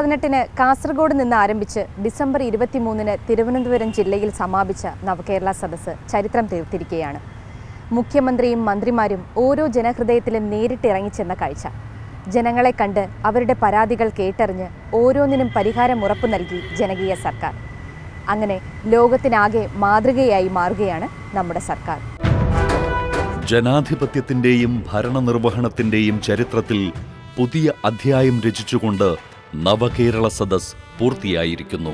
പതിനെട്ടിന് കാസർഗോഡ് നിന്ന് ആരംഭിച്ച് ഡിസംബർ ഇരുപത്തിമൂന്നിന് തിരുവനന്തപുരം ജില്ലയിൽ സമാപിച്ച നവകേരള സദസ്സ് ചരിത്രം തീർത്തിരിക്കുകയാണ്. മുഖ്യമന്ത്രിയും മന്ത്രിമാരും ഓരോ ജനഹൃദയത്തിലും നേരിട്ടിറങ്ങിച്ചെന്ന കാഴ്ച. ജനങ്ങളെ കണ്ട് അവരുടെ പരാതികൾ കേട്ടറിഞ്ഞ് ഓരോന്നിനും പരിഹാരം ഉറപ്പു നൽകി ജനകീയ സർക്കാർ. അങ്ങനെ ലോകത്തിനാകെ മാതൃകയായി മാറുകയാണ് നമ്മുടെ സർക്കാർ. ജനാധിപത്യത്തിന്റെയും ഭരണനിർവഹണത്തിന്റെയും ചരിത്രത്തിൽ പുതിയ അധ്യായം രചിച്ചുകൊണ്ട് നവകേരള സദസ് പൂർത്തിയായിരിക്കുന്നു.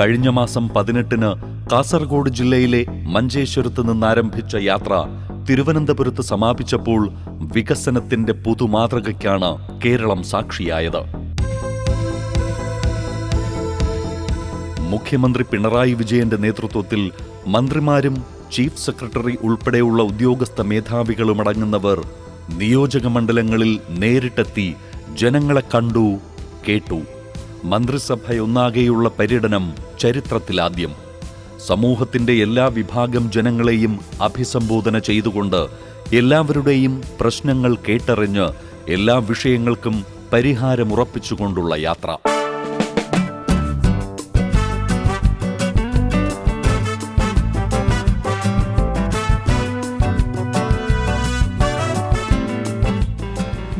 കഴിഞ്ഞ മാസം പതിനെട്ടിന് കാസർഗോഡ് ജില്ലയിലെ മഞ്ചേശ്വരത്ത് നിന്നാരംഭിച്ച യാത്ര തിരുവനന്തപുരത്ത് സമാപിച്ചപ്പോൾ വികസനത്തിന്റെ പുതുമാതൃകയ്ക്കാണ് കേരളം സാക്ഷിയായത്. മുഖ്യമന്ത്രി പിണറായി വിജയന്റെ നേതൃത്വത്തിൽ മന്ത്രിമാരും ചീഫ് സെക്രട്ടറി ഉൾപ്പെടെയുള്ള ഉദ്യോഗസ്ഥ മേധാവികളുമടങ്ങുന്നവർ നിയോജക മണ്ഡലങ്ങളിൽ നേരിട്ടെത്തി ജനങ്ങളെ കണ്ടു കേട്ടു. മന്ത്രിസഭയൊന്നാകെയുള്ള പര്യടനം ചരിത്രത്തിലാദ്യം. സമൂഹത്തിന്റെ എല്ലാ വിഭാഗം ജനങ്ങളെയും അഭിസംബോധന ചെയ്തുകൊണ്ട് എല്ലാവരുടെയും പ്രശ്നങ്ങൾ കേട്ടറിഞ്ഞ് എല്ലാ വിഷയങ്ങൾക്കും പരിഹാരമുറപ്പിച്ചുകൊണ്ടുള്ള യാത്ര.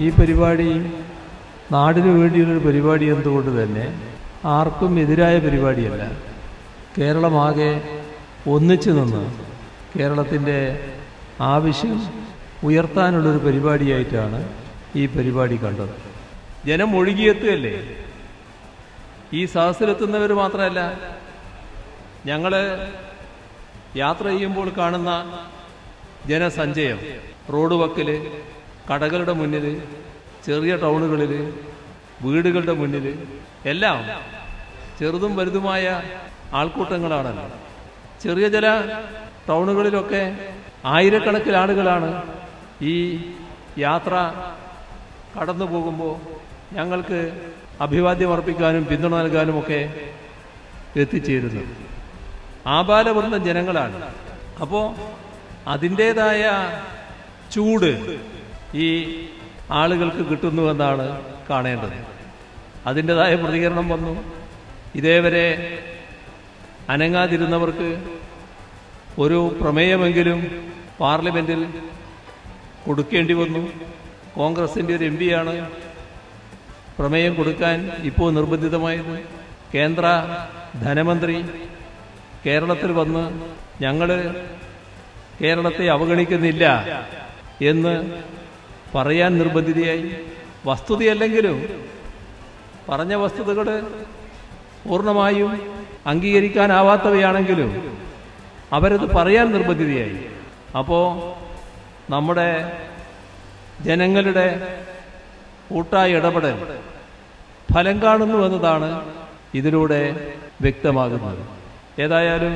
ഈ പരിപാടി നാടിനു വേണ്ടിയുള്ളൊരു പരിപാടി എന്തുകൊണ്ട് തന്നെ ആർക്കും എതിരായ പരിപാടിയല്ല. കേരളമാകെ ഒന്നിച്ചു നിന്ന് കേരളത്തിന്റെ ആവശ്യം ഉയർത്താനുള്ളൊരു പരിപാടിയായിട്ടാണ് ഈ പരിപാടി കണ്ടത്. ജനം ഒഴുകിയെത്തുകയല്ലേ? ഈ സദസ്സിലെത്തുന്നവർ മാത്രമല്ല ഞങ്ങൾ യാത്ര ചെയ്യുമ്പോൾ കാണുന്ന ജനസഞ്ചയം റോഡ് വക്കിൽ കടകളുടെ മുന്നിൽ ചെറിയ ടൗണുകളിൽ വീടുകളുടെ മുന്നിൽ എല്ലാം ചെറുതും വലുതുമായ ആൾക്കൂട്ടങ്ങളാണല്ലോ. ചെറിയ ചില ടൗണുകളിലൊക്കെ ആയിരക്കണക്കിന് ആളുകളാണ് ഈ യാത്ര കടന്നു പോകുമ്പോൾ ഞങ്ങൾക്ക് അഭിവാദ്യം അർപ്പിക്കാനും പിന്തുണ നൽകാനുമൊക്കെ എത്തിച്ചേരുന്നു ആപാലവൃന്ദം ജനങ്ങളാണ്. അപ്പോൾ അതിന്റേതായ ചൂട് ഈ ആളുകൾക്ക് കിട്ടുന്നുവെന്നാണ് കാണേണ്ടത്. അതിന്റെതായ പ്രതികരണം വന്നു. ഇതേവരെ അനങ്ങാതിരുന്നവർക്ക് ഒരു പ്രമേയമെങ്കിലും പാർലമെന്റിൽ കൊടുക്കേണ്ടി വന്നു. കോൺഗ്രസിന്റെ ഒരു എം പിയാണ് പ്രമേയം കൊടുക്കാൻ ഇപ്പോൾ നിർബന്ധിതമായത്. കേന്ദ്ര ധനമന്ത്രി കേരളത്തിൽ വന്ന് ഞങ്ങൾ കേരളത്തെ അവഗണിക്കുന്നില്ല എന്ന് പറയാൻ നിർബന്ധിതയായി. വസ്തുതയല്ലെങ്കിലും പറഞ്ഞ വസ്തുതകൾ പൂർണമായും അംഗീകരിക്കാനാവാത്തവയാണെങ്കിലും അവരത് പറയാൻ നിർബന്ധിതയായി. അപ്പോൾ നമ്മുടെ ജനങ്ങളുടെ കൂട്ടായ ഇടപെടൽ ഫലം കാണുന്നു എന്നതാണ് ഇതിലൂടെ വ്യക്തമാകുന്നത്. ഏതായാലും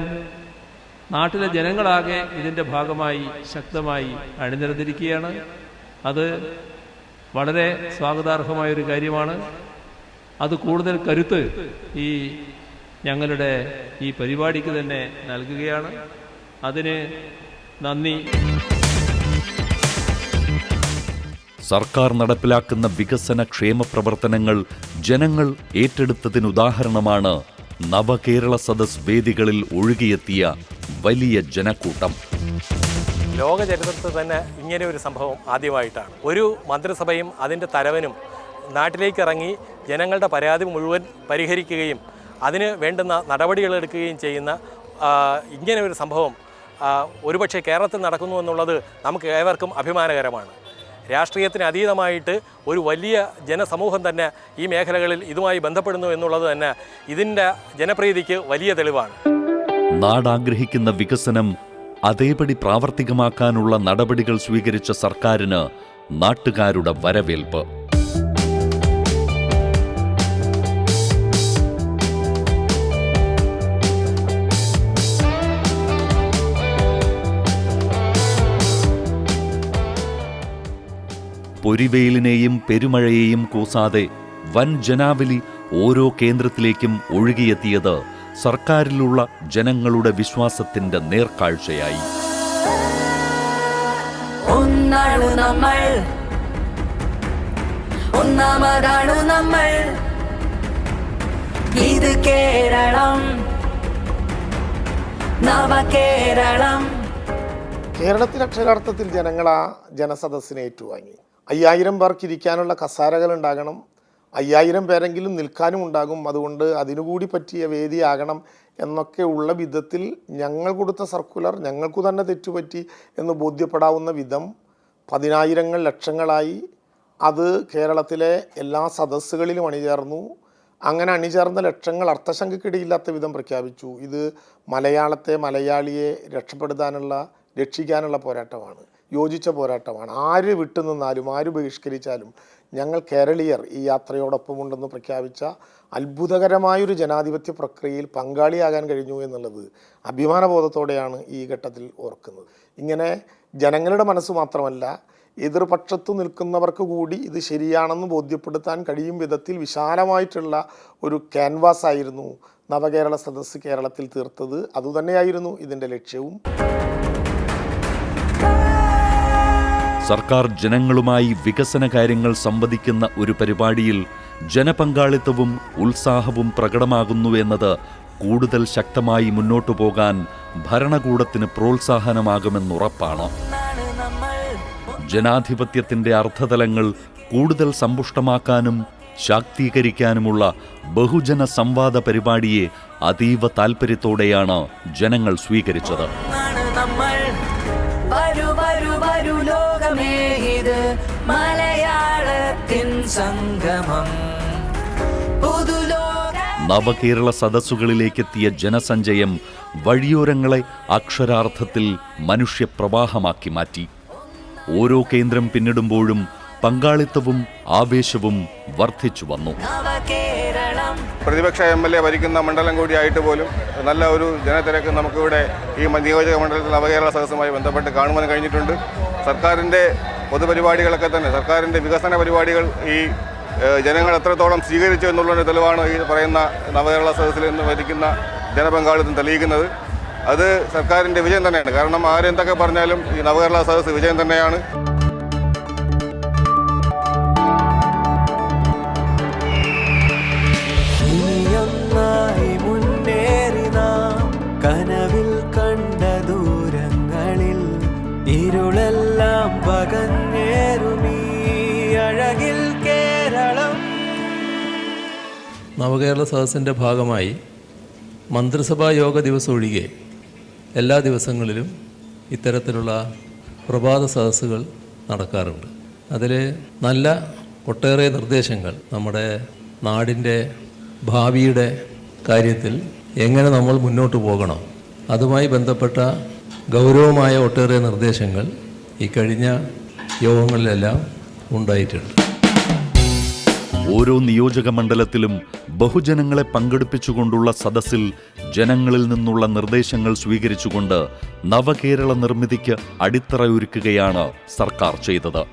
നാട്ടിലെ ജനങ്ങളാകെ ഇതിന്റെ ഭാഗമായി ശക്തമായി അണിനിരന്നിരിക്കുകയാണ്. അത് വളരെ സ്വാഗതാർഹമായൊരു കാര്യമാണ്. അത് കൂടുതൽ കരുത്ത് ഈ ഞങ്ങളുടെ ഈ പരിപാടിക്ക് തന്നെ നൽകുകയാണ്. അതിന് നന്ദി. സർക്കാർ നടപ്പിലാക്കുന്ന വികസന ക്ഷേമ പ്രവർത്തനങ്ങൾ ജനങ്ങൾ ഏറ്റെടുത്തതിനുദാഹരണമാണ് നവകേരള സദസ് വേദികളിൽ ഒഴുകിയെത്തിയ വലിയ ജനക്കൂട്ടം. ലോക ചരിത്രത്തിൽ തന്നെ ഇങ്ങനെ ഒരു സംഭവം ആദ്യമായിട്ടാണ്. ഒരു മന്ത്രിസഭയും അതിന്റെ തലവനും നാട്ടിലേക്ക് ഇറങ്ങി ജനങ്ങളുടെ പരാതി മുഴുവൻ പരിഹരിക്കുകയും അതിന് വേണ്ടുന്ന നടപടികൾ എടുക്കുകയും ചെയ്യുന്ന ഇങ്ങനെ ഒരു സംഭവം ഒരുപക്ഷെ കേരളത്തിൽ നടക്കുന്നു എന്നുള്ളത് നമുക്ക് ഏവർക്കും അഭിമാനകരമാണ്. രാഷ്ട്രീയത്തിന് അതീതമായിട്ട് ഒരു വലിയ ജനസമൂഹം തന്നെ ഈ മേഖലകളിൽ ഇതുമായി ബന്ധപ്പെടുന്നു എന്നുള്ളത് തന്നെ ഇതിന്റെ ജനപ്രീതിക്ക് വലിയ തെളിവാണ്. നാടാഗ്രഹിക്കുന്ന വികസനം അതേപടി പ്രാവർത്തികമാക്കാനുള്ള നടപടികൾ സ്വീകരിച്ച സർക്കാരിന് നാട്ടുകാരുടെ വരവേൽപ്പ്. പൊരിവെയിലിനെയും പെരുമഴയെയും കൂസാതെ വൻ ജനാവലി ഓരോ കേന്ദ്രത്തിലേക്കും ഒഴുകിയെത്തിയത് സർക്കാരിലുള്ള ജനങ്ങളുടെ വിശ്വാസത്തിന്റെ നേർക്കാഴ്ചയായി. ഒന്നാണു നമ്മൾ ഒന്നാമതാണു നമ്മൾ. ഇത് കേരളം നവകേരളം. കേരളത്തിൽ അക്ഷരാർത്ഥത്തിൽ ജനങ്ങൾ ആ ജനസദസ്സിനെ ഏറ്റുവാങ്ങി. അയ്യായിരം പേർക്ക് ഇരിക്കാനുള്ള കസാരകൾ ഉണ്ടാകണം. അയ്യായിരം പേരെങ്കിലും നിൽക്കാനും ഉണ്ടാകും. അതുകൊണ്ട് അതിനുകൂടി പറ്റിയ വേദിയാകണം എന്നൊക്കെ ഉള്ള വിധത്തിൽ ഞങ്ങൾ കൊടുത്ത സർക്കുലർ ഞങ്ങൾക്ക് തന്നെ തെറ്റുപറ്റി എന്ന് ബോധ്യപ്പെടാവുന്ന വിധം പതിനായിരങ്ങൾ ലക്ഷങ്ങളായി അത് കേരളത്തിലെ എല്ലാ സദസ്സുകളിലും അണിചേർന്നു. അങ്ങനെ അണിചേർന്ന ലക്ഷങ്ങൾ അർത്ഥശങ്കക്കിടയില്ലാത്ത വിധം പ്രഖ്യാപിച്ചു. ഇത് മലയാളത്തെ മലയാളിയെ രക്ഷപ്പെടുത്താനുള്ള രക്ഷിക്കാനുള്ള പോരാട്ടമാണ്. യോജിച്ച പോരാട്ടമാണ്. ആര് വിട്ടുനിന്നാലും ആര് ബഹിഷ്കരിച്ചാലും ഞങ്ങൾ കേരളീയർ ഈ യാത്രയോടൊപ്പമുണ്ടെന്ന് പ്രഖ്യാപിച്ച അത്ഭുതകരമായൊരു ജനാധിപത്യ പ്രക്രിയയിൽ പങ്കാളിയാകാൻ കഴിഞ്ഞു എന്നുള്ളത് അഭിമാനബോധത്തോടെയാണ് ഈ ഘട്ടത്തിൽ ഓർക്കുന്നത്. ഇങ്ങനെ ജനങ്ങളുടെ മനസ്സ് മാത്രമല്ല എതിർപക്ഷത്തു നിൽക്കുന്നവർക്ക് കൂടി ഇത് ശരിയാണെന്ന് ബോധ്യപ്പെടുത്താൻ കഴിയും വിധത്തിൽ വിശാലമായിട്ടുള്ള ഒരു ക്യാൻവാസ് ആയിരുന്നു നവകേരള സദസ്സ് കേരളത്തിൽ തീർത്തത്. അതുതന്നെയായിരുന്നു ഇതിന്റെ ലക്ഷ്യവും. സർക്കാർ ജനങ്ങളുമായി വികസന കാര്യങ്ങൾ സംവദിക്കുന്ന ഒരു പരിപാടിയിൽ ജനപങ്കാളിത്തവും ഉത്സാഹവും പ്രകടമാകുന്നു എന്നത് കൂടുതൽ ശക്തമായി മുന്നോട്ടു പോകാൻ ഭരണകൂടത്തിന് പ്രോത്സാഹനമാകുമെന്നുറപ്പാണ് ജനാധിപത്യത്തിന്റെ അർത്ഥതലങ്ങൾ കൂടുതൽ സമ്പുഷ്ടമാക്കാനും ശാക്തീകരിക്കാനുമുള്ള ബഹുജന സംവാദ പരിപാടിയെ അതീവ താൽപ്പര്യത്തോടെയാണ് ജനങ്ങൾ സ്വീകരിച്ചത്. ലോകമേ ഇത് മലയാളത്തിൻ സംഗമം. നവകേരള സദസ്സുകളിലേക്കെത്തിയ ജനസഞ്ചയം വഴിയോരങ്ങളെ അക്ഷരാർത്ഥത്തിൽ മനുഷ്യപ്രവാഹമാക്കി മാറ്റി. ഓരോ കേന്ദ്രം പിന്നിടുമ്പോഴും പങ്കാളിത്തവും ആവേശവും വർദ്ധിച്ചു വന്നു. നവകേരളം പ്രതിപക്ഷ എം എൽ എ ഭരിക്കുന്ന മണ്ഡലം കൂടിയായിട്ട് പോലും നല്ല ഒരു ജനത്തിരക്ക് നമുക്കിവിടെ ഈ നിയോജക മണ്ഡലത്തിൽ നവകേരള സദസ്സുമായി ബന്ധപ്പെട്ട് കാണുവാൻ കഴിഞ്ഞിട്ടുണ്ട്. സർക്കാരിന്റെ പൊതുപരിപാടികളൊക്കെ തന്നെ സർക്കാരിന്റെ വികസന പരിപാടികൾ ഈ ജനങ്ങൾ എത്രത്തോളം സ്വീകരിച്ചു എന്നുള്ളതിന്റെ തെളിവാണ് ഈ പറയുന്ന നവകേരള സദസ്സിൽ നിന്ന് ഭരിക്കുന്ന ജനപങ്കാളിത്തം തെളിയിക്കുന്നത്. അത് സർക്കാരിന്റെ വിജയം തന്നെയാണ്. കാരണം ആരെന്തൊക്കെ പറഞ്ഞാലും ഈ നവകേരള സദസ്സ് വിജയം തന്നെയാണ്. നവകേരള സദസ്സിന്റെ ഭാഗമായി മന്ത്രിസഭാ യോഗ ദിവസം ഒഴികെ എല്ലാ ദിവസങ്ങളിലും ഇത്തരത്തിലുള്ള പ്രഭാത സദസ്സുകൾ നടക്കാറുണ്ട്. അതിൽ നല്ല ഒട്ടേറെ നിർദ്ദേശങ്ങൾ നമ്മുടെ നാടിന്റെ ഭാവിയുടെ കാര്യത്തിൽ എങ്ങനെ നമ്മൾ മുന്നോട്ട് പോകണം അതുമായി ബന്ധപ്പെട്ട ഗൗരവമായ ഒട്ടേറെ നിർദ്ദേശങ്ങൾ ഈ കഴിഞ്ഞ യോഗങ്ങളിലെല്ലാം ഉണ്ടായിട്ടുണ്ട്. ഓരോ നിയോജക മണ്ഡലത്തിലും ബഹുജനങ്ങളെ പങ്കെടുപ്പിച്ചുകൊണ്ടുള്ള സദസ്സിൽ ജനങ്ങളിൽ നിന്നുള്ള നിർദ്ദേശങ്ങൾ സ്വീകരിച്ചുകൊണ്ട് നവകേരള നിർമ്മിതിക്ക് അടിത്തറയൊരുക്കുകയാണ് സർക്കാർ ചെയ്തത്.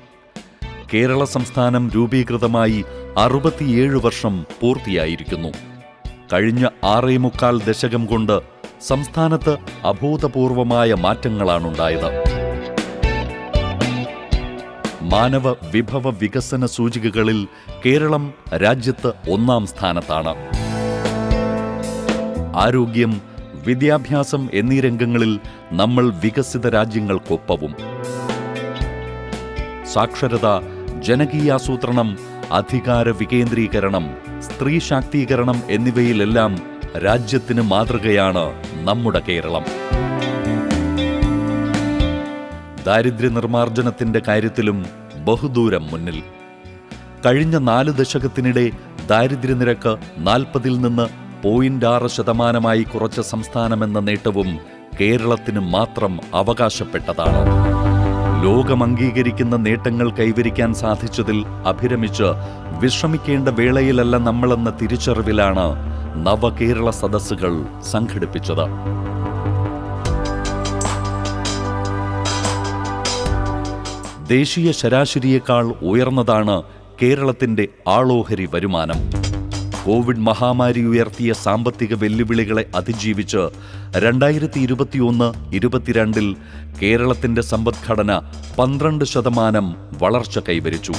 കേരള സംസ്ഥാനം രൂപീകൃതമായി അറുപത്തിയേഴ് വർഷം പൂർത്തിയായിരിക്കുന്നു. കഴിഞ്ഞ ആറേ മുക്കാൽ ദശകം കൊണ്ട് സംസ്ഥാനത്ത് അഭൂതപൂർവമായ മാറ്റങ്ങളാണുണ്ടായത്. മാനവ വിഭവ വികസന സൂചികകളിൽ കേരളം രാജ്യത്ത് ഒന്നാം സ്ഥാനത്താണ്. ആരോഗ്യം വിദ്യാഭ്യാസം എന്നീ രംഗങ്ങളിൽ നമ്മൾ വികസിത രാജ്യങ്ങൾക്കൊപ്പവും. സാക്ഷരത ജനകീയാസൂത്രണം അധികാര വികേന്ദ്രീകരണം സ്ത്രീ ശാക്തീകരണം എന്നിവയിലെല്ലാം രാജ്യത്തിന് മാതൃകയാണ് നമ്മുടെ കേരളം. ദാരിദ്ര്യ നിർമ്മാർജനത്തിന്റെ കാര്യത്തിലും ബഹുദൂരം മുന്നിൽ. കഴിഞ്ഞ നാല് ദശകത്തിനിടെ ദാരിദ്ര്യനിരക്ക് നാൽപ്പതിൽ നിന്ന് പോയിന്റ് ആറ് ശതമാനമായി കുറച്ച സംസ്ഥാനമെന്ന നേട്ടവും കേരളത്തിന് മാത്രം അവകാശപ്പെട്ടതാണ്. ലോകം അംഗീകരിക്കുന്ന നേട്ടങ്ങൾ കൈവരിക്കാൻ സാധിച്ചതിൽ അഭിരമിച്ച് വിശ്രമിക്കേണ്ട വേളയിലല്ല നമ്മളെന്ന തിരിച്ചറിവിലാണ് നവകേരള സദസ്സുകൾ സംഘടിപ്പിച്ചത്. ദേശീയ ശരാശരിയേക്കാൾ ഉയർന്നതാണ് കേരളത്തിന്റെ ആളോഹരി വരുമാനം. കോവിഡ് മഹാമാരി ഉയർത്തിയ സാമ്പത്തിക വെല്ലുവിളികളെ അതിജീവിച്ച് രണ്ടായിരത്തി ഇരുപത്തിയൊന്ന് ഇരുപത്തിരണ്ടിൽ കേരളത്തിന്റെ സമ്പദ്ഘടന പന്ത്രണ്ട് ശതമാനം വളർച്ച കൈവരിച്ചു.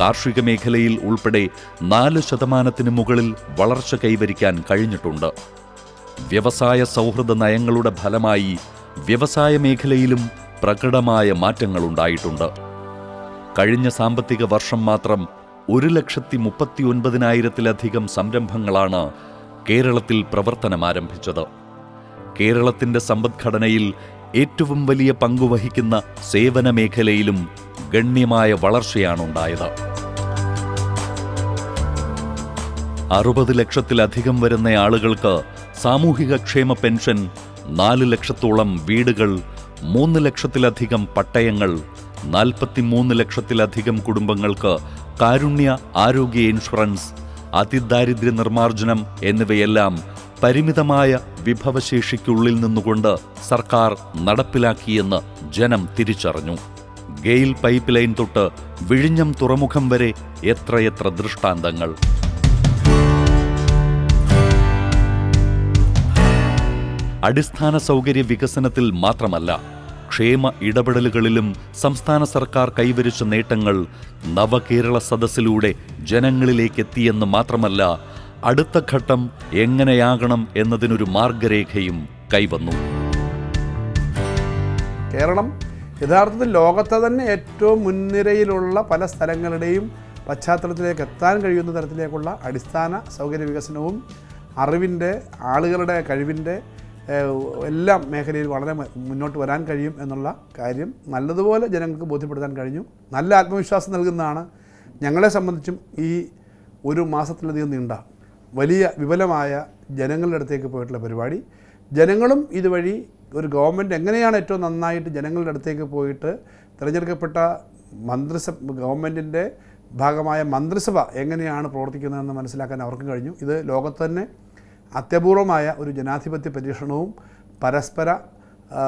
കാർഷിക മേഖലയിൽ ഉൾപ്പെടെ നാല് ശതമാനത്തിന് മുകളിൽ വളർച്ച കൈവരിക്കാൻ കഴിഞ്ഞിട്ടുണ്ട്. വ്യവസായ സൗഹൃദ നയങ്ങളുടെ ഫലമായി വ്യവസായ മേഖലയിലും പ്രകടമായ മാറ്റങ്ങളുണ്ടായിട്ടുണ്ട്. കഴിഞ്ഞ സാമ്പത്തിക വർഷം മാത്രം ഒരു ലക്ഷത്തി മുപ്പത്തി ഒൻപതിനായിരത്തിലധികം സംരംഭങ്ങളാണ് കേരളത്തിൽ പ്രവർത്തനമാരംഭിച്ചത് കേരളത്തിന്റെ സമ്പദ്ഘടനയിൽ ഏറ്റവും വലിയ പങ്കുവഹിക്കുന്ന സേവന മേഖലയിലും ഗണ്യമായ വളർച്ചയാണുണ്ടായത്. അറുപത് ലക്ഷത്തിലധികം വരുന്ന ആളുകൾക്ക് സാമൂഹിക ക്ഷേമ പെൻഷൻ നാല് ലക്ഷത്തോളം വീടുകൾ മൂന്ന് ലക്ഷത്തിലധികം പട്ടയങ്ങൾ നാൽപ്പത്തിമൂന്ന് ലക്ഷത്തിലധികം കുടുംബങ്ങൾക്ക് കാരുണ്യ ആരോഗ്യ ഇൻഷുറൻസ് അതിദാരിദ്ര്യ നിർമ്മാർജനം എന്നിവയെല്ലാം പരിമിതമായ വിഭവശേഷിക്കുള്ളിൽ നിന്നുകൊണ്ട് സർക്കാർ നടപ്പിലാക്കിയെന്ന് ജനം തിരിച്ചറിഞ്ഞു. ഗെയിൽ പൈപ്പ് ലൈൻ തൊട്ട് വിഴിഞ്ഞം തുറമുഖം വരെ എത്രയെത്ര ദൃഷ്ടാന്തങ്ങൾ. അടിസ്ഥാന സൗകര്യ വികസനത്തിൽ മാത്രമല്ല ക്ഷേമ ഇടപെടലുകളിലും സംസ്ഥാന സർക്കാർ കൈവരിച്ച നേട്ടങ്ങൾ നവകേരള സദസ്സിലൂടെ ജനങ്ങളിലേക്ക് എത്തിയെന്ന് മാത്രമല്ല അടുത്ത ഘട്ടം എങ്ങനെയാകണം എന്നതിനൊരു മാർഗരേഖയും കൈവന്നു. കേരളം യഥാർത്ഥത്തിൽ ലോകത്തെ തന്നെ ഏറ്റവും മുൻനിരയിലുള്ള പല സ്ഥലങ്ങളുടെയും പശ്ചാത്തലത്തിലേക്ക് എത്താൻ കഴിയുന്ന തരത്തിലേക്കുള്ള അടിസ്ഥാന സൗകര്യ വികസനവും അറിവിന്റെ ആളുകളുടെ കഴിവിന്റെ എല്ലാം മേഖലയിൽ വളരെ മുന്നോട്ട് വരാൻ കഴിയും എന്നുള്ള കാര്യം നല്ലതുപോലെ ജനങ്ങൾക്ക് ബോധ്യപ്പെടുത്താൻ കഴിഞ്ഞു. നല്ല ആത്മവിശ്വാസം നൽകുന്നതാണ്. ഞങ്ങളെ സംബന്ധിച്ചും ഈ ഒരു മാസത്തിലധികം നീണ്ട വലിയ വിപുലമായ ജനങ്ങളുടെ അടുത്തേക്ക് പോയിട്ടുള്ള പരിപാടി. ജനങ്ങളും ഇതുവഴി ഒരു ഗവൺമെന്റ് എങ്ങനെയാണ് ഏറ്റവും നന്നായിട്ട് ജനങ്ങളുടെ അടുത്തേക്ക് പോയിട്ട് തിരഞ്ഞെടുക്കപ്പെട്ട മന്ത്രിസഭ ഗവൺമെന്റിന്റെ ഭാഗമായ മന്ത്രിസഭ എങ്ങനെയാണ് പ്രവർത്തിക്കുന്നതെന്ന് മനസ്സിലാക്കാൻ അവർക്കും കഴിഞ്ഞു. ഇത് ലോകത്ത് തന്നെ അത്യപൂർവമായ ഒരു ജനാധിപത്യ പരീക്ഷണവും പരസ്പര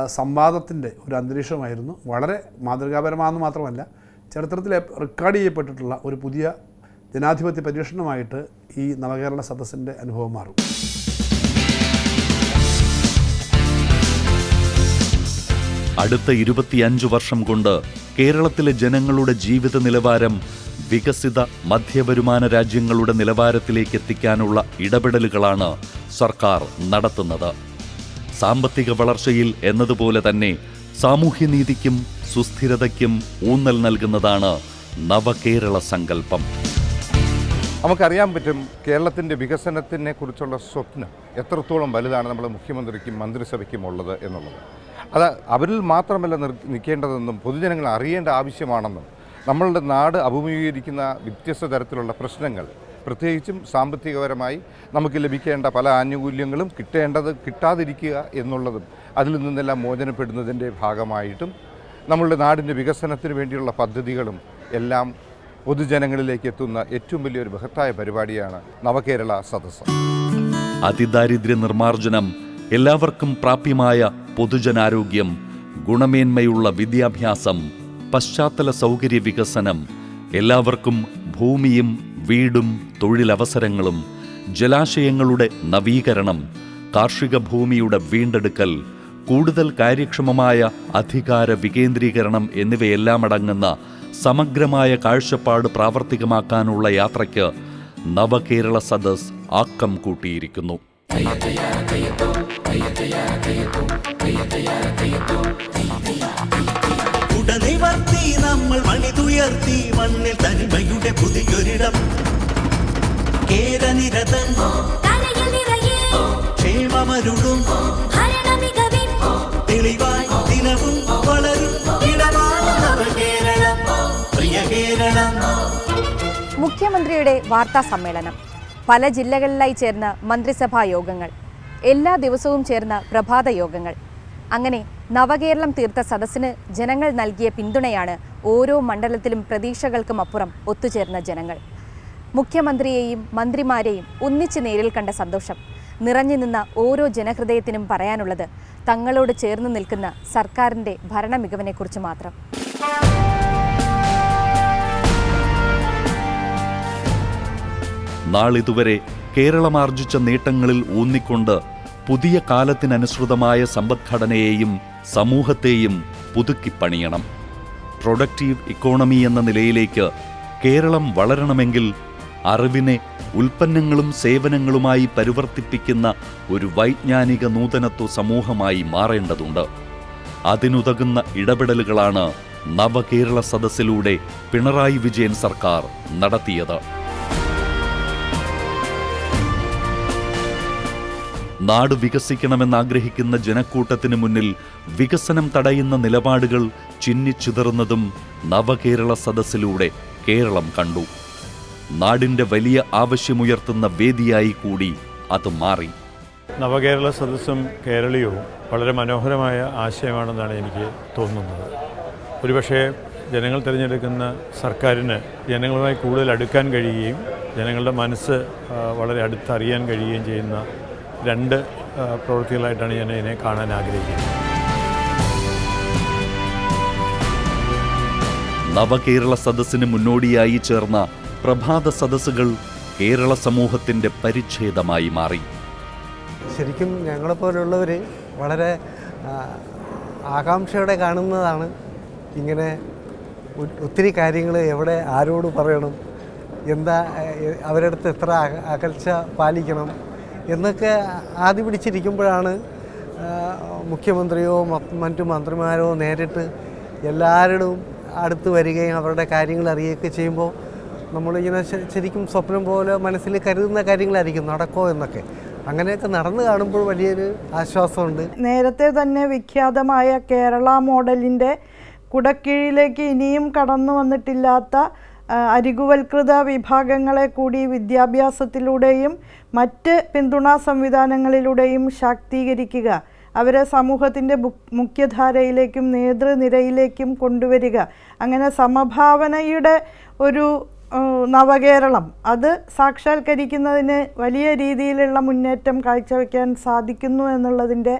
സംവാദത്തിന്റെ ഒരു അന്തരീക്ഷമായിരുന്നു വളരെ മാതൃകാപരമാണെന്ന് മാത്രമല്ല ചരിത്രത്തിൽ റെക്കോർഡ് ചെയ്യപ്പെട്ടിട്ടുള്ള ഒരു പുതിയ ജനാധിപത്യ പരീക്ഷണമായിട്ട് ഈ നവകേരള സദസ്സിന്റെ അനുഭവം മാറും. അടുത്ത ഇരുപത്തിയഞ്ചു വർഷം കൊണ്ട് കേരളത്തിലെ ജനങ്ങളുടെ ജീവിത നിലവാരം വികസിത മധ്യവരുമാന രാജ്യങ്ങളുടെ നിലവാരത്തിലേക്ക് എത്തിക്കാനുള്ള ഇടപെടലുകളാണ് സർക്കാർ നടത്തുന്നത്. സാമ്പത്തിക വളർച്ചയിൽ എന്നതുപോലെ തന്നെ സാമൂഹ്യനീതിക്കും സുസ്ഥിരതയ്ക്കും ഊന്നൽ നൽകുന്നതാണ് നവകേരള സങ്കല്പം. നമുക്കറിയാൻ പറ്റും കേരളത്തിന്റെ വികസനത്തിനെ കുറിച്ചുള്ള സ്വപ്നം എത്രത്തോളം വലുതാണ് നമ്മുടെ മുഖ്യമന്ത്രിക്കും മന്ത്രിസഭയ്ക്കും ഉള്ളത് എന്നുള്ളത്. അത് അവരിൽ മാത്രമല്ല നിൽക്കേണ്ടതെന്നും പൊതുജനങ്ങൾ അറിയേണ്ട ആവശ്യമാണെന്നും നമ്മളുടെ നാട് അഭിമുഖീകരിക്കുന്ന വ്യത്യസ്ത തരത്തിലുള്ള പ്രശ്നങ്ങൾ പ്രത്യേകിച്ചും സാമ്പത്തികപരമായി നമുക്ക് ലഭിക്കേണ്ട പല ആനുകൂല്യങ്ങളും കിട്ടേണ്ടത് കിട്ടാതിരിക്കുക എന്നുള്ളതും അതിൽ നിന്നെല്ലാം മോചനപ്പെടുന്നതിന്റെ ഭാഗമായിട്ടും നമ്മളുടെ നാടിന്റെ വികസനത്തിന് വേണ്ടിയുള്ള പദ്ധതികളും എല്ലാം പൊതുജനങ്ങളിലേക്ക് എത്തുന്ന ഏറ്റവും വലിയൊരു ബഹത്തായ പരിപാടിയാണ് നവകേരള സദസ്സ്. അതിദാരിദ്ര്യ നിർമ്മാർജനം എല്ലാവർക്കും പ്രാപ്യമായ പൊതുജനാരോഗ്യം ഗുണമേന്മയുള്ള വിദ്യാഭ്യാസം പശ്ചാത്തല സൗകര്യ വികസനം എല്ലാവർക്കും ഭൂമിയും വീടും തൊഴിലവസരങ്ങളും ജലാശയങ്ങളുടെ നവീകരണം കാർഷിക ഭൂമിയുടെ വീണ്ടെടുക്കൽ കൂടുതൽ കാര്യക്ഷമമായ അധികാര വികേന്ദ്രീകരണം എന്നിവയെല്ലാം അടങ്ങുന്ന സമഗ്രമായ കാഴ്ചപ്പാട് പ്രാവർത്തികമാക്കാനുള്ള യാത്രയ്ക്ക് നവകേരള സദസ് ആക്കം കൂട്ടിയിരിക്കുന്നു. ഉടനിവർത്തി നമ്മൾ മണിതുയർത്തി മണ്ണിൽ തനിമയുടെ പുതിയൊരിടം. കേരനിരതൻ ക്ഷേമമരുളും തെളിവായി ദിനവും വളരും. മുഖ്യമന്ത്രിയുടെ വാർത്താ സമ്മേളനം. പല ജില്ലകളിലായി ചേർന്ന മന്ത്രിസഭാ യോഗങ്ങൾ. എല്ലാ ദിവസവും ചേർന്ന പ്രഭാത യോഗങ്ങൾ. അങ്ങനെ നവകേരളം തീർത്ത സദസ്സിന് ജനങ്ങൾ നൽകിയ പിന്തുണയാണ് ഓരോ മണ്ഡലത്തിലും പ്രതീക്ഷകൾക്കും അപ്പുറം ഒത്തുചേർന്ന ജനങ്ങൾ. മുഖ്യമന്ത്രിയെയും മന്ത്രിമാരെയും ഒന്നിച്ച് നേരിൽ കണ്ട സന്തോഷം. നിറഞ്ഞു നിന്ന ഓരോ ജനഹൃദയത്തിനും പറയാനുള്ളത് തങ്ങളോട് ചേർന്ന് നിൽക്കുന്ന സർക്കാരിന്റെ ഭരണ മികവിനെക്കുറിച്ച് മാത്രം. നാളിതുവരെ കേരളമാർജിച്ച നേട്ടങ്ങളിൽ ഊന്നിക്കൊണ്ട് പുതിയ കാലത്തിനനുസൃതമായ സമ്പദ്ഘടനയെയും സമൂഹത്തെയും പുതുക്കിപ്പണിയണം പ്രൊഡക്റ്റീവ് ഇക്കോണമി എന്ന നിലയിലേക്ക് കേരളം വളരണമെങ്കിൽ അറിവിനെ ഉൽപ്പന്നങ്ങളും സേവനങ്ങളുമായി പരിവർത്തിപ്പിക്കുന്ന ഒരു വൈജ്ഞാനിക നൂതനത്വ സമൂഹമായി മാറേണ്ടതുണ്ട്. അതിനുതകുന്ന ഇടപെടലുകളാണ് നവകേരള സദസ്സിലൂടെ പിണറായി വിജയൻ സർക്കാർ നടത്തിയത്. നാട് വികസിക്കണമെന്നാഗ്രഹിക്കുന്ന ജനക്കൂട്ടത്തിന് മുന്നിൽ വികസനം തടയുന്ന നിലപാടുകൾ ചിന്നിച്ചിതറുന്നതും നവകേരള സദസ്സിലൂടെ കേരളം കണ്ടു. നാടിന്റെ വലിയ ആവശ്യമുയർത്തുന്ന വേദിയായി കൂടി അത് മാറി. നവകേരള സദസ്സും കേരളീയവും വളരെ മനോഹരമായ ആശയമാണെന്നാണ് എനിക്ക് തോന്നുന്നത്. ഒരുപക്ഷേ ജനങ്ങൾ തിരഞ്ഞെടുക്കുന്ന സർക്കാരിന് ജനങ്ങളുമായി കൂടുതൽ അടുക്കാൻ കഴിയുകയും ജനങ്ങളുടെ മനസ്സ് വളരെ അടുത്തറിയാൻ കഴിയുകയും ചെയ്യുന്ന രണ്ട് പ്രവൃത്തികളായിട്ടാണ് ഞാൻ ഇതിനെ കാണാൻ ആഗ്രഹിക്കുന്നത്. നവകേരള സദസ്സിന് മുന്നോടിയായി ചേർന്ന പ്രഭാത സദസ്സുകൾ കേരള സമൂഹത്തിന്റെ പരിച്ഛേദമായി മാറി. ശരിക്കും ഞങ്ങളെപ്പോലുള്ളവർ വളരെ ആകാംക്ഷയോടെ കാണുന്നതാണ് ഇങ്ങനെ ഒത്തിരി കാര്യങ്ങൾ എവിടെ ആരോട് പറയണം എന്താ അവരടുത്ത് എത്ര അകൽച്ച പാലിക്കണം എന്നൊക്കെ ആദ്യ പിടിച്ചിരിക്കുമ്പോഴാണ് മുഖ്യമന്ത്രിയോ മറ്റു മന്ത്രിമാരോ നേരിട്ട് എല്ലാവരോടും അടുത്ത് വരികയും അവരുടെ കാര്യങ്ങൾ അറിയുകയൊക്കെ ചെയ്യുമ്പോൾ നമ്മളിങ്ങനെ ശരിക്കും സ്വപ്നം പോലെ മനസ്സിൽ കരുതുന്ന കാര്യങ്ങളായിരിക്കും നടക്കോ എന്നൊക്കെ. അങ്ങനെയൊക്കെ നടന്നു കാണുമ്പോൾ വലിയൊരു ആശ്വാസമുണ്ട്. നേരത്തെ തന്നെ വിഖ്യാതമായ കേരള മോഡലിന്റെ കുടക്കീഴിലേക്ക് ഇനിയും കടന്നു വന്നിട്ടില്ലാത്ത അരികുവൽകൃത വിഭാഗങ്ങളെ കൂടി വിദ്യാഭ്യാസത്തിലൂടെയും മറ്റ് പിന്തുണാ സംവിധാനങ്ങളിലൂടെയും ശാക്തീകരിക്കുക. അവരെ സമൂഹത്തിന്റെ മുഖ്യധാരയിലേക്കും നേതൃനിരയിലേക്കും കൊണ്ടുവരിക. അങ്ങനെ സമഭാവനയുടെ ഒരു നവകേരളം അത് സാക്ഷാത്കരിക്കുന്നതിന് വലിയ രീതിയിലുള്ള മുന്നേറ്റം കാഴ്ചവെക്കാൻ സാധിക്കുന്നു എന്നുള്ളതിന്റെ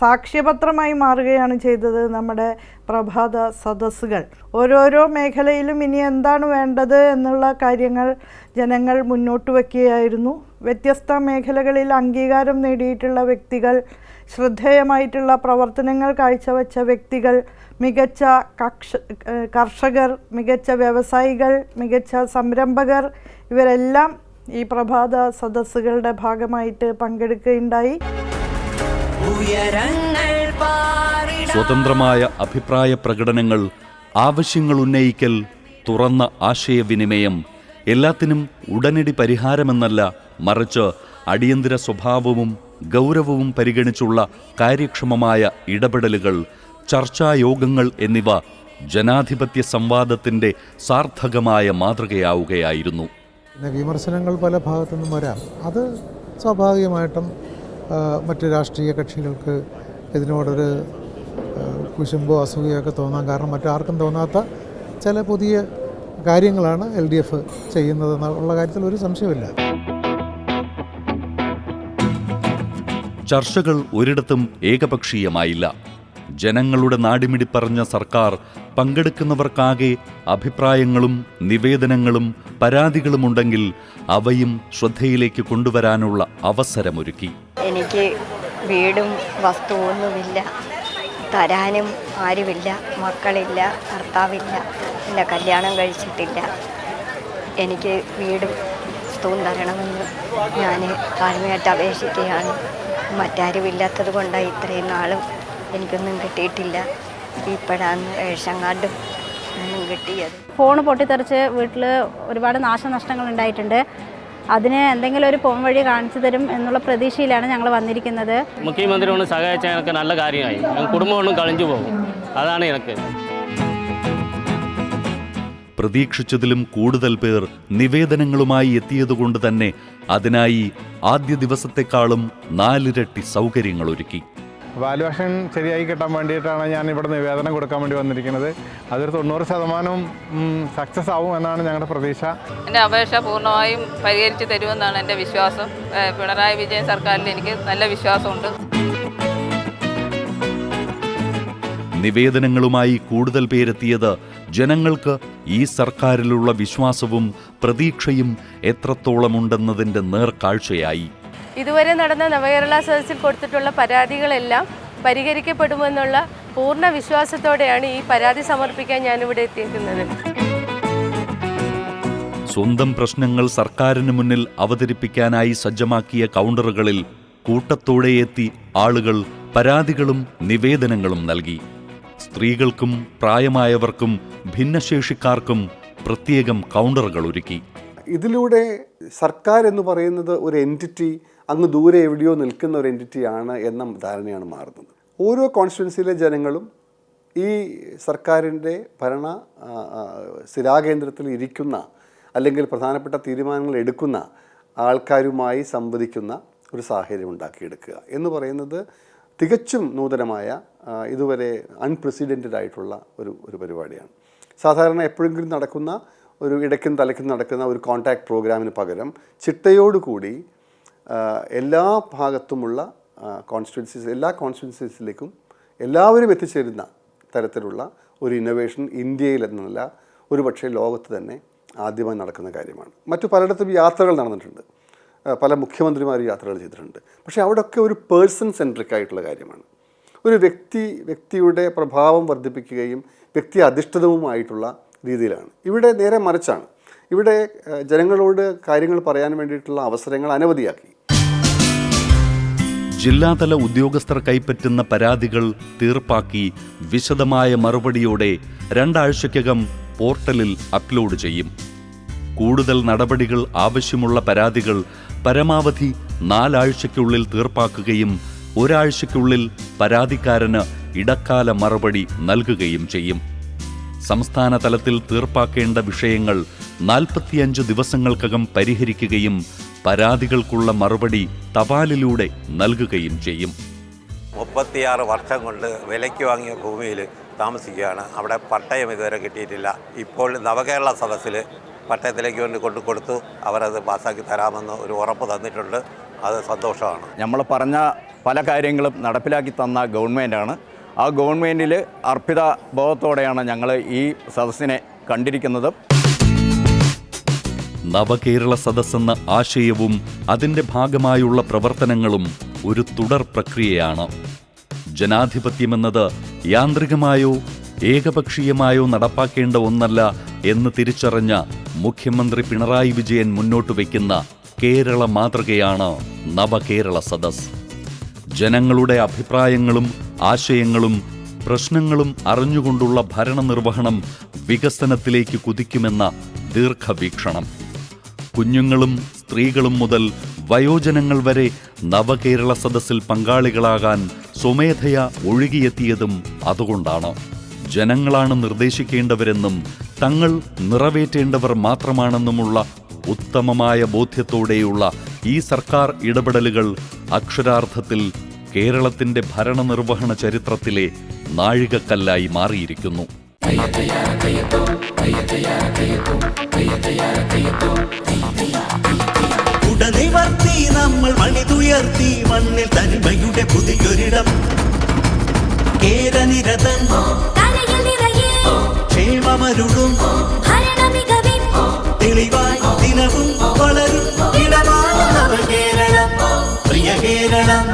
സാക്ഷ്യപത്രമായി മാറുകയാണ് ചെയ്തത് നമ്മുടെ പ്രഭാത സദസ്സുകൾ. ഓരോരോ മേഖലയിലും ഇനി എന്താണ് വേണ്ടത് എന്നുള്ള കാര്യങ്ങൾ ജനങ്ങൾ മുന്നോട്ട് വയ്ക്കുകയായിരുന്നു. വ്യത്യസ്ത മേഖലകളിൽ അംഗീകാരം നേടിയിട്ടുള്ള വ്യക്തികൾ ശ്രദ്ധേയമായിട്ടുള്ള പ്രവർത്തനങ്ങൾ കാഴ്ചവെച്ച വ്യക്തികൾ മികച്ച കക്ഷ കർഷകർ മികച്ച വ്യവസായികൾ മികച്ച സംരംഭകർ ഇവരെല്ലാം ഈ പ്രഭാത സദസ്സുകളുടെ ഭാഗമായിട്ട് പങ്കെടുക്കുകയുണ്ടായി. സ്വതന്ത്രമായ അഭിപ്രായ പ്രകടനങ്ങൾ ആവശ്യങ്ങൾ ഉന്നയിക്കൽ തുറന്ന ആശയവിനിമയം എല്ലാത്തിനും ഉടനടി പരിഹാരമെന്നല്ല മറിച്ച് അടിയന്തര സ്വഭാവവും ഗൗരവവും പരിഗണിച്ചുള്ള കാര്യക്ഷമമായ ഇടപെടലുകൾ ചർച്ചായോഗങ്ങൾ എന്നിവ ജനാധിപത്യ സംവാദത്തിന്റെ സാർത്ഥകമായ മാതൃകയാവുകയായിരുന്നു. വിമർശനങ്ങൾ പല ഭാഗത്തു നിന്നും വരാം. അത് സ്വാഭാവികമായിട്ടും മറ്റ് രാഷ്ട്രീയ കക്ഷികൾക്ക് ഇതിനോടൊരു കുശുമ്പോ അസൂയൊക്കെ തോന്നാൻ കാരണം മറ്റാർക്കും തോന്നാത്ത ചില പുതിയ കാര്യങ്ങളാണ് എൽ ഡി എഫ് ചെയ്യുന്നതെന്നുള്ള കാര്യത്തിൽ ഒരു സംശയമില്ല ചർച്ചകൾ ഒരിടത്തും ഏകപക്ഷീയമായില്ല. ജനങ്ങളുടെ നാടിമിടി നാടിമിടിപ്പറഞ്ഞ സർക്കാർ പങ്കെടുക്കുന്നവർക്കാകെ അഭിപ്രായങ്ങളും നിവേദനങ്ങളും പരാതികളുമുണ്ടെങ്കിൽ അവയും ശ്രദ്ധയിലേക്ക് കൊണ്ടുവരാനുള്ള അവസരമൊരുക്കി. എനിക്ക് വീടും വസ്തുവൊന്നുമില്ല. തരാനും ആരുമില്ല. മക്കളില്ല ഭർത്താവില്ല എന്നെ കല്യാണം കഴിച്ചിട്ടില്ല. എനിക്ക് വീടും വസ്തുവും തരണമെന്ന് ഞാൻ താഴ്മയായിട്ട് അപേക്ഷിക്കുകയാണ്. മറ്റാരുമില്ലാത്തത് കൊണ്ടാണ് ഇത്രയും നാളും എനിക്കൊന്നും കിട്ടിയിട്ടില്ല. ഇപ്പോഴാണ് റേഷൻ കാർഡും ഒന്നും കിട്ടിയത്. ഫോൺ പൊട്ടിത്തെറിച്ച് വീട്ടിൽ ഒരുപാട് നാശനഷ്ടങ്ങൾ ഉണ്ടായിട്ടുണ്ട് അതിന് എന്തെങ്കിലും ഒരു പോം വഴി കാണിച്ചു തരും എന്നുള്ള പ്രതീക്ഷയിലാണ് ഞങ്ങൾ വന്നിരിക്കുന്നത്. മുഖ്യമന്ത്രി ഒന്ന് സഹായിച്ചാൽ എനിക്ക് നല്ല കാര്യമായി. കുടുംബം ഒന്നും കളഞ്ഞു പോകും. അതാണ് എനിക്ക്. പ്രതീക്ഷിച്ചതിലും കൂടുതൽ പേർ നിവേദനങ്ങളുമായി എത്തിയതുകൊണ്ട് തന്നെ അതിനായി ആദ്യ ദിവസത്തെക്കാളും നാലിരട്ടി സൗകര്യങ്ങളൊരുക്കി വാലുവേഷൻ ശരിയായി കിട്ടാൻ വേണ്ടിയിട്ടാണ് ഞാൻ ഇവിടെ നിവേദനം കൊടുക്കാൻ വേണ്ടി വന്നിരിക്കുന്നത്. അതൊരു തൊണ്ണൂറ് ശതമാനവും സക്സസ് ആവും എന്നാണ് ഞങ്ങളുടെ പ്രതീക്ഷ. എന്റെ അപേക്ഷ പൂർണമായും പരിഹരിച്ചു തരുമെന്നാണ് എന്റെ വിശ്വാസം. പിണറായി വിജയൻ സർക്കാരിൽ എനിക്ക് നല്ല വിശ്വാസമുണ്ട്. നിവേദനങ്ങളുമായി കൂടുതൽ പേരെത്തിയത് ജനങ്ങൾക്ക് ഈ സർക്കാരിലുള്ള വിശ്വാസവും പ്രതീക്ഷയും എത്രത്തോളമുണ്ടെന്നതിന്റെ നേർക്കാഴ്ചയായി. ഇതുവരെ നടന്ന നവകേരള സദസ്സിൽ കൊടുത്തിട്ടുള്ള പരാതികളെല്ലാം പരിഹരിക്കപ്പെടുമെന്നുള്ള പൂർണ വിശ്വാസത്തോടെയാണ് ഈ പരാതി സമർപ്പിക്കാൻ ഞാനിവിടെ എത്തിയിരിക്കുന്നത്. സ്വന്തം പ്രശ്നങ്ങൾ സർക്കാരിന് മുന്നിൽ അവതരിപ്പിക്കാനായി സജ്ജമാക്കിയ കൗണ്ടറുകളിൽ കൂട്ടത്തോടെ എത്തി ആളുകൾ പരാതികളും നിവേദനങ്ങളും നൽകി. സ്ത്രീകൾക്കും പ്രായമായവർക്കും ഭിന്നശേഷിക്കാർക്കും പ്രത്യേകം കൗണ്ടറുകൾ ഒരുക്കി. ഇതിലൂടെ സർക്കാർ എന്ന് പറയുന്നത് ഒരു എന്റിറ്റി അങ്ങ് ദൂരെ എവിടെയോ നിൽക്കുന്ന ഒരു എന്റിറ്റിയാണ് എന്ന ധാരണയാണ് മാറുന്നത്. ഓരോ കോൺസ്റ്റിറ്റ്യുവൻസിയിലെ ജനങ്ങളും ഈ സർക്കാരിന്റെ ഭരണ സ്ഥിരാകേന്ദ്രത്തിൽ ഇരിക്കുന്ന അല്ലെങ്കിൽ പ്രധാനപ്പെട്ട തീരുമാനങ്ങൾ എടുക്കുന്ന ആൾക്കാരുമായി സംവദിക്കുന്ന ഒരു സാഹചര്യം ഉണ്ടാക്കിയെടുക്കുക എന്ന് പറയുന്നത് തികച്ചും നൂതനമായ ഇതുവരെ അൺപ്രസിഡന്റഡ് ആയിട്ടുള്ള ഒരു ഒരു പരിപാടിയാണ്. സാധാരണ എപ്പോഴെങ്കിലും നടക്കുന്ന ഒരു ഇടയ്ക്കും തലയ്ക്കും നടക്കുന്ന ഒരു കോൺടാക്ട് പ്രോഗ്രാമിന് പകരം ചിട്ടയോടുകൂടി എല്ലാ ഭാഗത്തുമുള്ള കോൺസ്റ്റിറ്റ്യുവൻസീസ് എല്ലാ കോൺസ്റ്റിറ്റ്യുവൻസീസിലേക്കും എല്ലാവരും എത്തിച്ചേരുന്ന തരത്തിലുള്ള ഒരു ഇന്നൊവേഷൻ ഇന്ത്യയിൽ എന്നല്ല ഒരു പക്ഷേ ലോകത്ത് തന്നെ ആദ്യമായി നടക്കുന്ന കാര്യമാണ്. മറ്റു പലയിടത്തും യാത്രകൾ നടന്നിട്ടുണ്ട്. പല മുഖ്യമന്ത്രിമാർ യാത്രകൾ ചെയ്തിട്ടുണ്ട്. പക്ഷേ അവിടെയൊക്കെ ഒരു പേഴ്സൺ സെൻട്രിക് ആയിട്ടുള്ള കാര്യമാണ്. ഒരു വ്യക്തി വ്യക്തിയുടെ പ്രഭാവം വർദ്ധിപ്പിക്കുകയും വ്യക്തി അധിഷ്ഠിതവുമായിട്ടുള്ള രീതിയിലാണ്. ഇവിടെ നേരെ മറിച്ചാണ്. ഇവിടെ ജനങ്ങളോട് കാര്യങ്ങൾ പറയാൻ വേണ്ടിയിട്ടുള്ള അവസരങ്ങൾ അനവധിയാക്കി. ജില്ലാതല ഉദ്യോഗസ്ഥർ കൈപ്പറ്റുന്ന പരാതികൾ തീർപ്പാക്കി വിശദമായ മറുപടിയോടെ രണ്ടാഴ്ചയ്ക്കകം പോർട്ടലിൽ അപ്ലോഡ് ചെയ്യും. കൂടുതൽ നടപടികൾ ആവശ്യമുള്ള പരാതികൾ പരമാവധി നാലാഴ്ചയ്ക്കുള്ളിൽ തീർപ്പാക്കുകയും ഒരാഴ്ചയ്ക്കുള്ളിൽ പരാതിക്കാരന് ഇടക്കാല മറുപടി നൽകുകയും ചെയ്യും. സംസ്ഥാന തലത്തിൽ തീർപ്പാക്കേണ്ട വിഷയങ്ങൾ നാൽപ്പത്തിയഞ്ച് ദിവസങ്ങൾക്കകം പരിഹരിക്കുകയും പരാതികൾക്കുള്ള മറുപടി തപാലിലൂടെ നൽകുകയും ചെയ്യും. മുപ്പത്തിയാറ് വർഷം കൊണ്ട് വിലയ്ക്ക് വാങ്ങിയ ഭൂമിയിൽ താമസിക്കുകയാണ്. അവിടെ പട്ടയം ഇതുവരെ കിട്ടിയിട്ടില്ല. ഇപ്പോൾ നവകേരള സദസ്സിൽ പട്ടയത്തിലേക്ക് വേണ്ടി കൊണ്ടു കൊടുത്തു. അവരത് പാസ്സാക്കി തരാമെന്ന് ഒരു ഉറപ്പ് തന്നിട്ടുണ്ട്. അത് സന്തോഷമാണ്. നമ്മൾ പറഞ്ഞ പല കാര്യങ്ങളും നടപ്പിലാക്കി തന്ന ഗവൺമെന്റാണ് ആ ഗവൺമെന്റിൽ അർപ്പിത ബോധത്തോടെയാണ് ഞങ്ങൾ ഈ സദസ്സിനെ കണ്ടിരിക്കുന്നത്. നവകേരള സദസ്സെന്ന ആശയവും അതിന്റെ ഭാഗമായുള്ള പ്രവർത്തനങ്ങളും ഒരു തുടർ പ്രക്രിയയാണ്. ജനാധിപത്യമെന്നത് യാന്ത്രികമായോ ഏകപക്ഷീയമായോ നടപ്പാക്കേണ്ട ഒന്നല്ല എന്ന് തിരിച്ചറിഞ്ഞ മുഖ്യമന്ത്രി പിണറായി വിജയൻ മുന്നോട്ട് വയ്ക്കുന്ന കേരള മാതൃകയാണ് നവകേരള സദസ് ജനങ്ങളുടെ അഭിപ്രായങ്ങളും ആശയങ്ങളും പ്രശ്നങ്ങളും അറിഞ്ഞുകൊണ്ടുള്ള ഭരണനിർവഹണം വികസനത്തിലേക്ക് കുതിക്കുമെന്ന ദീർഘവീക്ഷണം. കുഞ്ഞുങ്ങളും സ്ത്രീകളും മുതൽ വയോജനങ്ങൾ വരെ നവകേരള സദസ്സിൽ പങ്കാളികളാകാൻ സ്വമേധയ ഒഴുകിയെത്തിയതും അതുകൊണ്ടാണ്. ജനങ്ങളാണ് നിർദ്ദേശിക്കേണ്ടവരെന്നും തങ്ങൾ നിറവേറ്റേണ്ടവർ മാത്രമാണെന്നുമുള്ള ഉത്തമമായ ബോധ്യത്തോടെയുള്ള ഈ സർക്കാർ ഇടപെടലുകൾ അക്ഷരാർത്ഥത്തിൽ കേരളത്തിന്റെ ഭരണനിർവഹണ ചരിത്രത്തിലെ നാഴികക്കല്ലായി മാറിയിരിക്കുന്നു. ഉടനിവർത്തി നമ്മൾ മണിതുയർത്തി മണ്ണിൽ തനിമയുടെ പുതിയൊരിടം. കേരനിരതൻ ക്ഷേമമരുളും തെളിവായി ദിനവും വളരും. ഇടമാണ് കേരളം പ്രിയ കേരളം.